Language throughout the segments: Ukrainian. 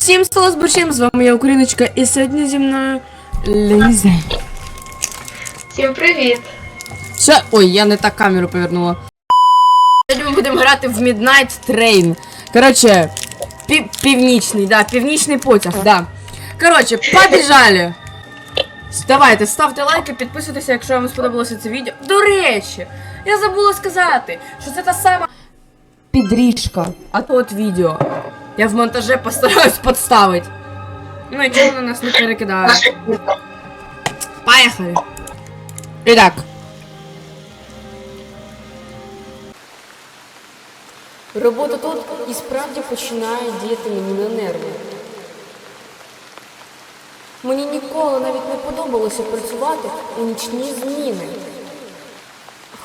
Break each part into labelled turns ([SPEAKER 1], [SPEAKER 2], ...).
[SPEAKER 1] Всім стало з борщем, з вами я Україночка, і сьогодні зі мною Ліза.
[SPEAKER 2] Всім привіт!
[SPEAKER 1] Що? Ой, я не так камеру повернула. Сьогодні ми будемо грати в Midnight Train. Коротше, пі- північний, да, північний потяг, да. Коротше, побіжали. Давайте, ставте лайки, підписуйтеся, якщо вам сподобалося це відео. До речі, я забула сказати, що це та сама підріжка. А то от відео. Я в монтаже постараюсь підставити. Ну і чого на нас не перекидає. Поехали. Итак. Робота тут і справді починає діяти мені на нерви. Мені ніколи навіть не подобалося працювати у нічні зміни.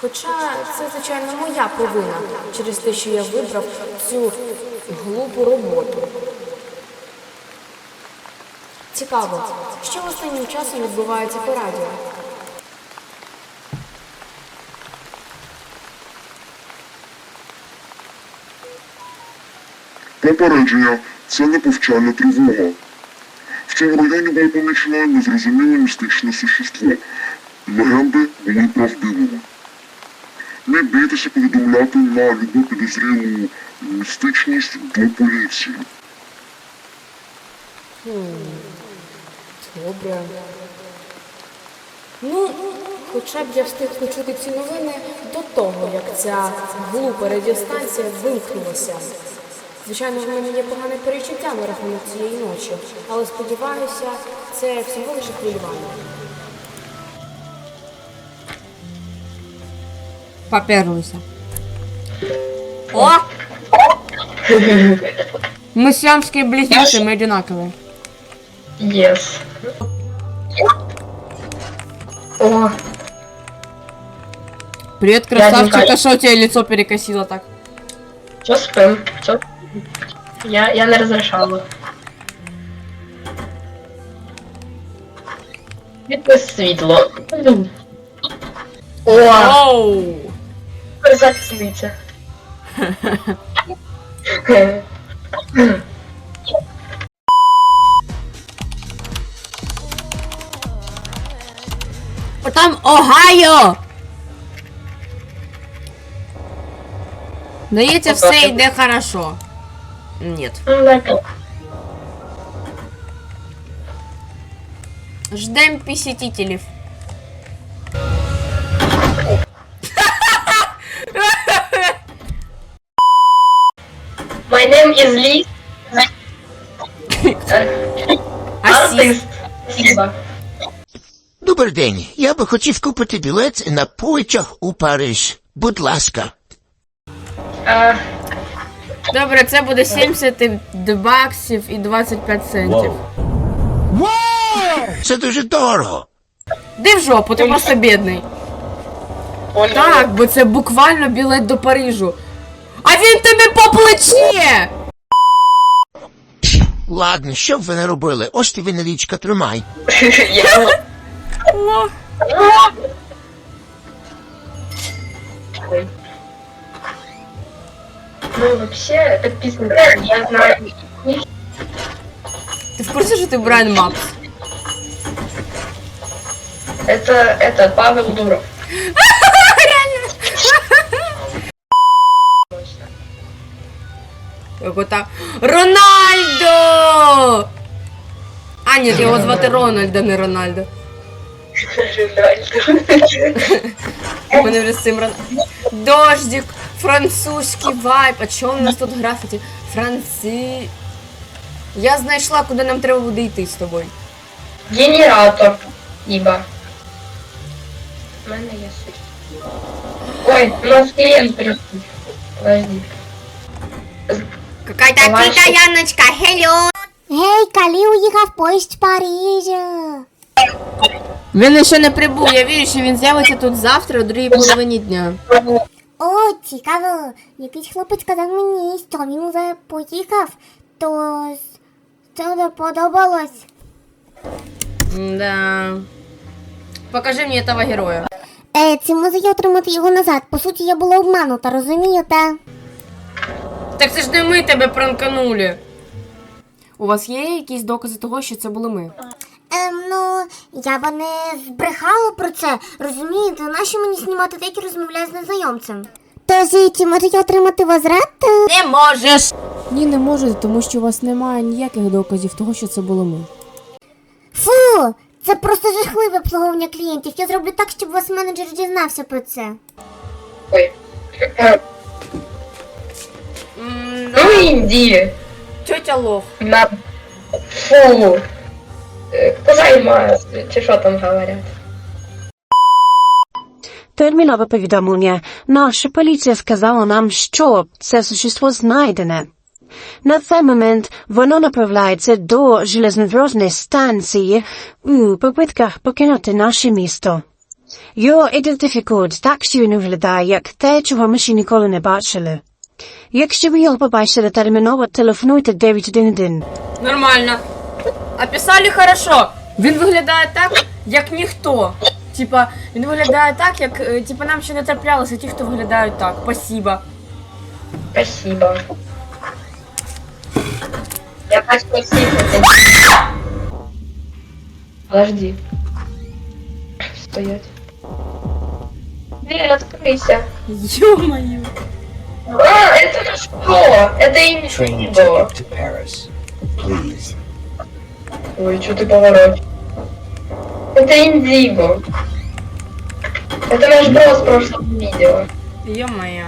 [SPEAKER 1] Хоча це, звичайно, моя провина через те, що я вибрав цю глупу роботу. Цікаво, що останнім часом відбувається по радіо?
[SPEAKER 3] Попередження це не повчальна тривога. В цьому районі було помічено незрозуміле містичне существо. Легенди були правдивими. Не бійтеся повідомляти на любу підозрілу містичність до поліції.
[SPEAKER 1] Добре. Ну, хоча б я встиг почути ці новини до того, як ця глупа радіостанція вимкнулася. Звичайно, в мене є погане перечуття на рахунок цієї ночі, але сподіваюся, це всього лише хвилювання. Поперлися. О! Мы сиамские близнецы, мы одинаковые.
[SPEAKER 2] Єс. О,
[SPEAKER 1] Привет,
[SPEAKER 2] красавчик,
[SPEAKER 1] красавчик.
[SPEAKER 2] Дяденька.
[SPEAKER 1] А что у тебя лицо перекосило так?
[SPEAKER 2] що спим? Що? Я, я не розрішала. Відпис світло. О,
[SPEAKER 1] Оу!
[SPEAKER 2] Супер залізниця.
[SPEAKER 1] Там Огайо! Дається все йде хорошо. Нет. Ждем посетителей.
[SPEAKER 2] My name is Lee. Артист.
[SPEAKER 4] Добрий день. Я би хотів купити білет на потяг у Париж. Будь ласка.
[SPEAKER 2] Е,
[SPEAKER 1] Добре, це буде 70 баксів і 25 центів.
[SPEAKER 4] Це дуже дорого.
[SPEAKER 1] Де в жопу, ти просто бідний. Так, бо це буквально білет до Парижу. А він тобі по плечі!
[SPEAKER 4] Ладно, що б ви не робили? Ось ти винарічка, тримай.
[SPEAKER 2] Я...
[SPEAKER 1] О,
[SPEAKER 2] Ой. Ну, вообще, это пиздец. Я знаю.
[SPEAKER 1] ти в курсі, що ти Брайан Мапс?
[SPEAKER 2] Это, это Павел Дуров.
[SPEAKER 1] Ота... Рональдо! А, ні, його звати Рональд, а не Рональдо. У мене вже з цим Рон... Дождик, французький вайб. А чого у нас тут графіті? Франци... Я знайшла, куди нам треба буде йти з тобою.
[SPEAKER 2] Генератор. Ибо. У мене є суть. Ой, у нас клиент пришел. Подожди.
[SPEAKER 1] Какая-то
[SPEAKER 2] Давай, що-
[SPEAKER 1] китаяночка, хелло!
[SPEAKER 5] Гей, коли уїхав поїзд з Парижа?
[SPEAKER 1] Він ще не прибув, я вірю, що він з'явиться тут завтра о другій половині дня.
[SPEAKER 5] О, цікаво. Якийсь хлопець сказав мені, що він уже поїхав, то це не подобалось.
[SPEAKER 1] Да. Покажи мені этого героя.
[SPEAKER 5] Е, чи можу я отримати його назад? По суті, я була обманута, розумієте?
[SPEAKER 1] Так це ж не ми тебе пранканули. У вас є якісь докази того, що це були ми?
[SPEAKER 5] Ем, ну, я би не збрехала про це. Розумієте, нащо мені знімати те, як розмовляю з незнайомцем? Тож, чи можу я отримати возврат?
[SPEAKER 1] Не можеш! Ні, не можете, тому що у вас немає ніяких доказів того, що це були ми.
[SPEAKER 5] Фу! Це просто жахливе обслуговування клієнтів. Я зроблю так, щоб ваш менеджер дізнався про це.
[SPEAKER 2] Ой. Ну іди.
[SPEAKER 1] Тетя лох.
[SPEAKER 2] На... Фу. Е, чи що там говорять.
[SPEAKER 6] Термінове повідомлення. Наша поліція сказала нам, що це существо знайдене. На цей момент воно направляється до железнодорожної станції у попитках покинути наше місто. Його ідентифікують так, що він виглядає як те, чого ми ще ніколи не бачили. Якщо ви його побачите, терміново телефонуйте 911.
[SPEAKER 1] Нормально. Описали хорошо. Він виглядає так, як ніхто. Типа, він виглядає так, як е, типа нам ще не траплялося ті, хто виглядають так. Спасибо.
[SPEAKER 2] Спасибо. Я так спасибо. Подожди. Стоять. Дверь, откройся.
[SPEAKER 1] Ё-моё.
[SPEAKER 2] А, это что? Это и не
[SPEAKER 7] Train
[SPEAKER 2] было.
[SPEAKER 7] ticket to Paris. Please.
[SPEAKER 2] Ой, что ты поворот? Это Индиго. Это наш бро с прошлого видео.
[SPEAKER 1] Ё-моё.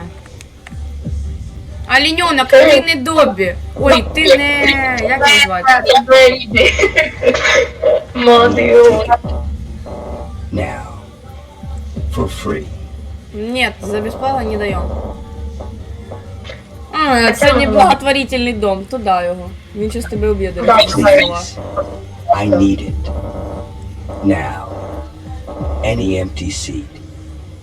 [SPEAKER 1] Олененок, ти не Добі. Ой, ти не. Як його звати?
[SPEAKER 2] Молодый.
[SPEAKER 7] Now. For free.
[SPEAKER 1] Нет, за бесплатно не даем. А, це не благотворительний дом, туди його. Він щас тебе уб'є, до речі.
[SPEAKER 7] I need it. Now. Any empty seat.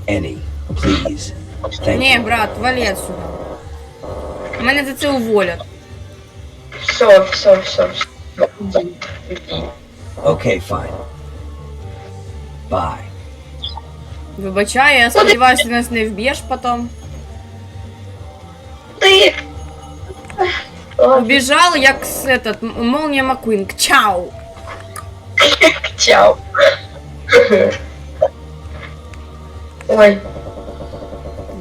[SPEAKER 7] Any. Please. Thank
[SPEAKER 1] Ні,
[SPEAKER 7] you.
[SPEAKER 1] брат, вали отсюда. Мене за це уволять.
[SPEAKER 2] Все, все, все.
[SPEAKER 7] Okay, fine. Bye.
[SPEAKER 1] Вибачаю, я сподіваюся, ти нас не вб'єш потім.
[SPEAKER 2] Ты.
[SPEAKER 1] Убіжав, як с этот, м- Молнія Маккуін. Чау!
[SPEAKER 2] чао. Ой,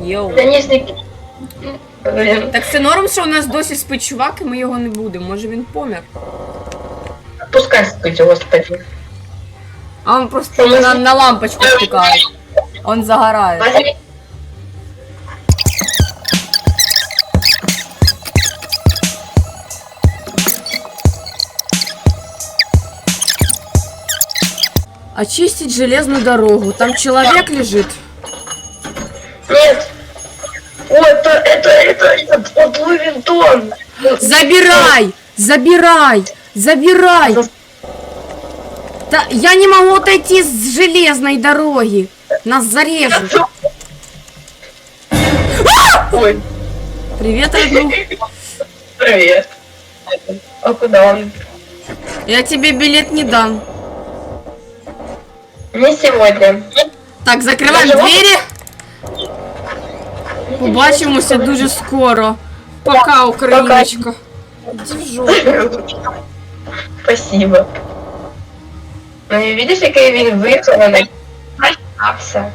[SPEAKER 1] Йоу. Так це норм, що у нас досі спить чувак, і ми його не будемо. Може він помер.
[SPEAKER 2] пускай спить, господи.
[SPEAKER 1] А он просто на, на лампочку втикає. Он загорає.
[SPEAKER 2] Возьми.
[SPEAKER 1] Очистить железную дорогу. Там человек лежит.
[SPEAKER 2] Нет. О, это, это, это, это, Луи Винтон.
[SPEAKER 1] Забирай! Забирай! Забирай! Да, я не могу отойти с железной дороги. Нас зарежут.
[SPEAKER 2] Ой,
[SPEAKER 1] Привет, родной.
[SPEAKER 2] привет. А куда он?
[SPEAKER 1] Я тебе билет не дам.
[SPEAKER 2] Не сегодня.
[SPEAKER 1] Так, закриваємо
[SPEAKER 2] Даже
[SPEAKER 1] двері. Побачимося дуже скоро. Пока, Україночка. Іди в жопу.
[SPEAKER 2] Спасибо. Ну і видиш, який він вихований. Остався.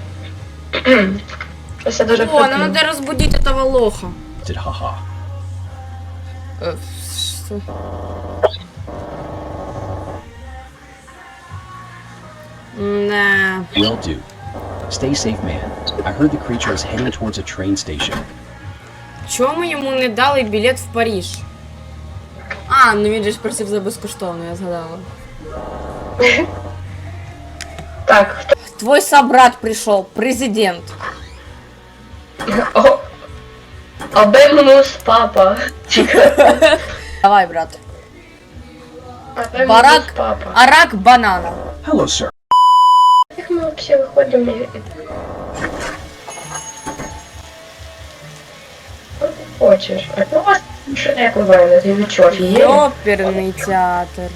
[SPEAKER 2] Це дуже
[SPEAKER 1] О, нам надо разбудить этого лоха.
[SPEAKER 7] Did haha.
[SPEAKER 1] Э, Да.
[SPEAKER 8] Will do. Stay safe, man. I heard the creature is heading towards a train station.
[SPEAKER 1] Чому йому не дали білет в Париж? А, ну він же ж просив за безкоштовно, я згадала.
[SPEAKER 2] Так, хто?
[SPEAKER 1] Твой собрат пришел, президент.
[SPEAKER 2] О, Абемус папа.
[SPEAKER 1] Давай, брат.
[SPEAKER 2] Абемус
[SPEAKER 1] Барак,
[SPEAKER 2] папа.
[SPEAKER 1] арак банана.
[SPEAKER 8] Hello, sir.
[SPEAKER 2] Потім хочеш. А то у вас ще не куває, ти вечор є.
[SPEAKER 1] Оперний театр.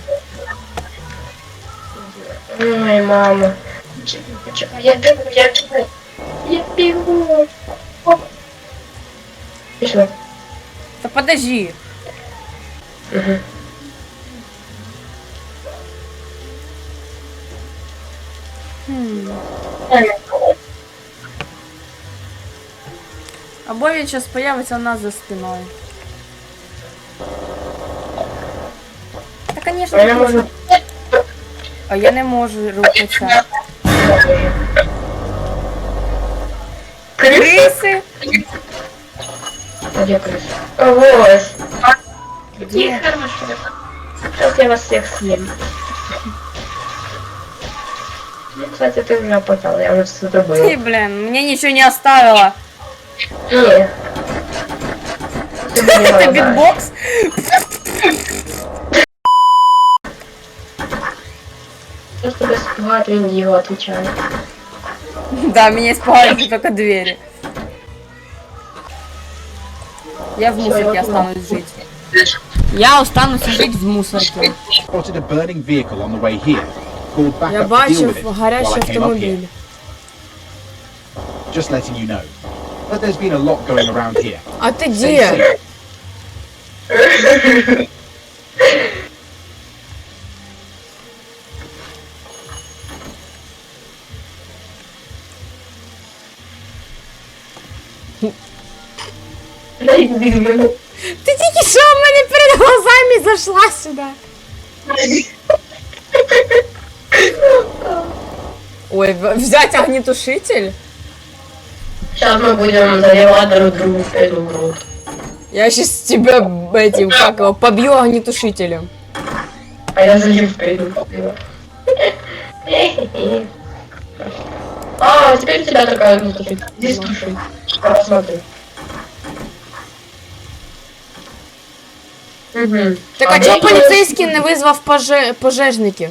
[SPEAKER 2] Ой, мама. Я бігу, я бігу. Я бігу. Оп.
[SPEAKER 1] Пішла. Подожди.
[SPEAKER 2] Угу. Hmm.
[SPEAKER 1] Або він зараз появиться у нас за спиною. Та, конечно,
[SPEAKER 2] Я не можу.
[SPEAKER 1] А я не можу рухатися. Криси?
[SPEAKER 2] Где крыс? Вот. Где? Сейчас я вас всех съем. Ну, кстати, ты уже опоздал, я уже все
[SPEAKER 1] Ти,
[SPEAKER 2] забыла.
[SPEAKER 1] блін, мені нічого не оставила.
[SPEAKER 2] Не. Ты мне
[SPEAKER 1] Це
[SPEAKER 2] надо.
[SPEAKER 1] бітбокс?
[SPEAKER 2] Я с тобой спать, его отвечаю.
[SPEAKER 1] Да, меня испугали только двери. Я в мусорке останусь жить. Я останусь жить в мусорке.
[SPEAKER 8] Spotted a burning vehicle on the way here. Called back
[SPEAKER 1] Я
[SPEAKER 8] up to deal with
[SPEAKER 1] бачив
[SPEAKER 8] it while
[SPEAKER 1] гарячий
[SPEAKER 8] I came up here.
[SPEAKER 1] автомобіль.
[SPEAKER 8] Just letting you know. But there's been a lot going around here.
[SPEAKER 1] А ти
[SPEAKER 8] Stay
[SPEAKER 1] де?
[SPEAKER 8] safe.
[SPEAKER 2] Дай двигай.
[SPEAKER 1] Ти тільки що в мене перед глазами зайшла сюди. Ой, взять огнетушитель?
[SPEAKER 2] Сейчас мы будем заливать друг другу в грудь.
[SPEAKER 1] Я сейчас тебя этим, как его, побью огнетушителем.
[SPEAKER 2] А я залью в первую А, теперь у тебя такая тушить. Здесь тушить. Посмотри. Угу.
[SPEAKER 1] Так а чого поліцейський не визвав поже... пожежників?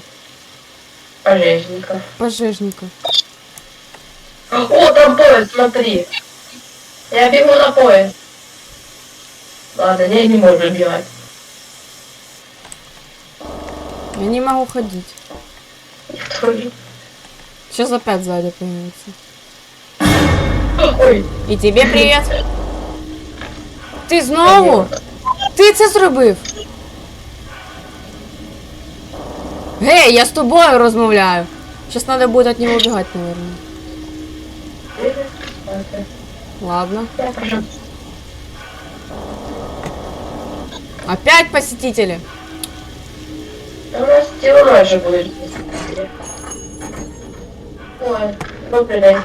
[SPEAKER 2] Пожежника.
[SPEAKER 1] Пожежника.
[SPEAKER 2] О, там поезд, смотри. Я бегу на поезд. Ладно, я не могу бегать.
[SPEAKER 1] Я не могу ходить. Сейчас опять сзади появится.
[SPEAKER 2] Ой.
[SPEAKER 1] І тебе привіт. Ти знову? Ти це зробив? Гей, я з тобою розмовляю. Сейчас надо будет от него убегать, наверное. Ладно. Опять посетители.
[SPEAKER 2] У нас темно же будет. Ой, добрый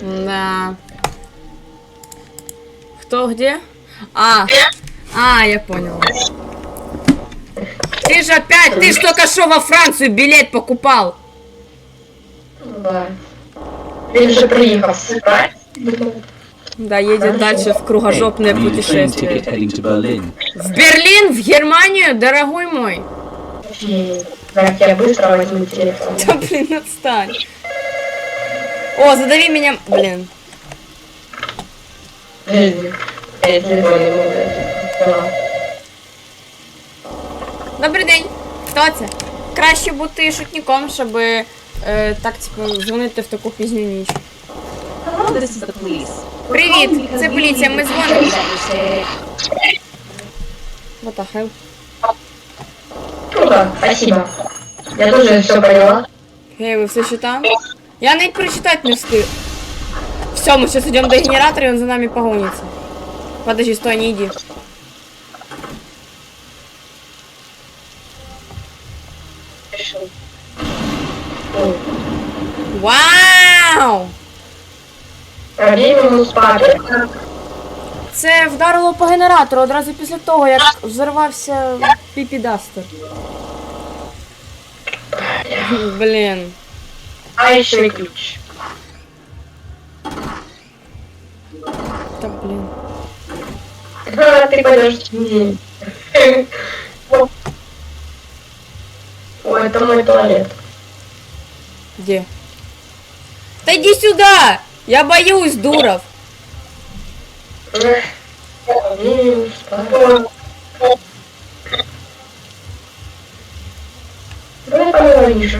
[SPEAKER 1] Да. Кто где? А. А, я понял. Ты же опять, ты ж только что во Францию билет покупал.
[SPEAKER 2] да. Він же приїхав, правильно?
[SPEAKER 1] Да, едет дальше в кругожопное путешествие. В Берлин, в Германию, дорогой мой.
[SPEAKER 2] Так, я быстро возьму телефон.
[SPEAKER 1] Да блин, отстань. О, задави меня, блин.
[SPEAKER 2] Подожди. Я телефон не могу.
[SPEAKER 1] Добрий день. Хто це? Краще бути шутником, щоб е, так, типу, дзвонити в таку пізню ніч. Привіт, це поліція, ми дзвонимо. What the hell?
[SPEAKER 2] Круто, спасибо. Я тоже все поняла.
[SPEAKER 1] Гей, ви все читали? Я навіть прочитати не встиг. Все, ми зараз йдемо до генератора, і він за нами погониться. Подожди, стой, не йди. Вау! Це вдарило по генератору одразу після того, як взорвався Піпі Дастер. Блін.
[SPEAKER 2] А еще и ключ.
[SPEAKER 1] Та блін.
[SPEAKER 2] А, ты подожди. О, это мой туалет.
[SPEAKER 1] Где? Да иди сюда! Я боюсь, дуров.
[SPEAKER 2] Давай поговоришь.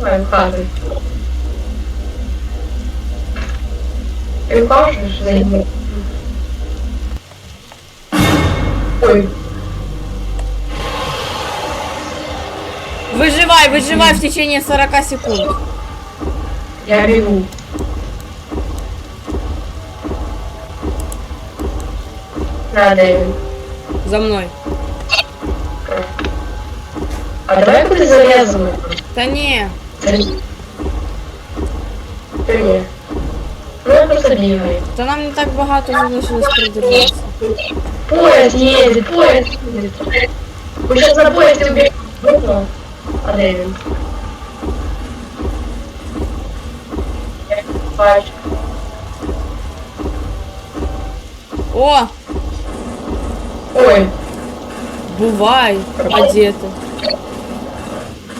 [SPEAKER 2] Ой, вкладывай. Ты вкладываешь за Ой.
[SPEAKER 1] Выживай, выживай в течение 40 секунд.
[SPEAKER 2] Я бегу. Дэвид.
[SPEAKER 1] За мной.
[SPEAKER 2] А давай куда завязываем?
[SPEAKER 1] Та не.
[SPEAKER 2] Да не. Ну, просто бегаю.
[SPEAKER 1] Та нам не так багато залишилось продержатися.
[SPEAKER 2] Поезд едет, поезд едет. Вы сейчас на поезде убежите. Бачу.
[SPEAKER 1] О,
[SPEAKER 2] Ой,
[SPEAKER 1] бувай, а де ти?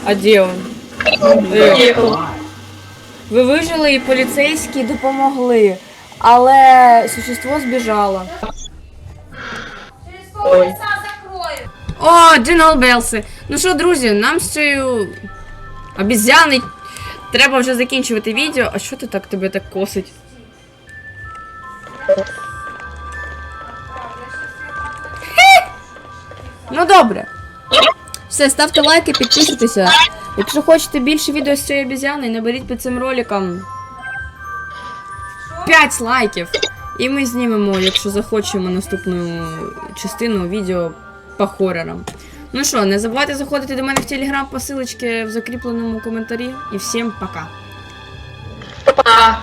[SPEAKER 1] А де он? Ви вижили і поліцейські допомогли, але существо збіжало.
[SPEAKER 2] Ой.
[SPEAKER 1] О, Джингл Белси. Ну що, друзі, нам з цією обізяни треба вже закінчувати відео. А що ти так тебе так косить? Ну добре. Все, ставте лайки, підписуйтеся. Якщо хочете більше відео з цієї обізяни, наберіть під цим роликом 5 лайків. І ми знімемо, якщо захочемо, наступну частину відео по хорорам. Ну що, не забувайте заходити до мене в телеграм посилочки в закріпленому коментарі. І всім пока.
[SPEAKER 2] Па.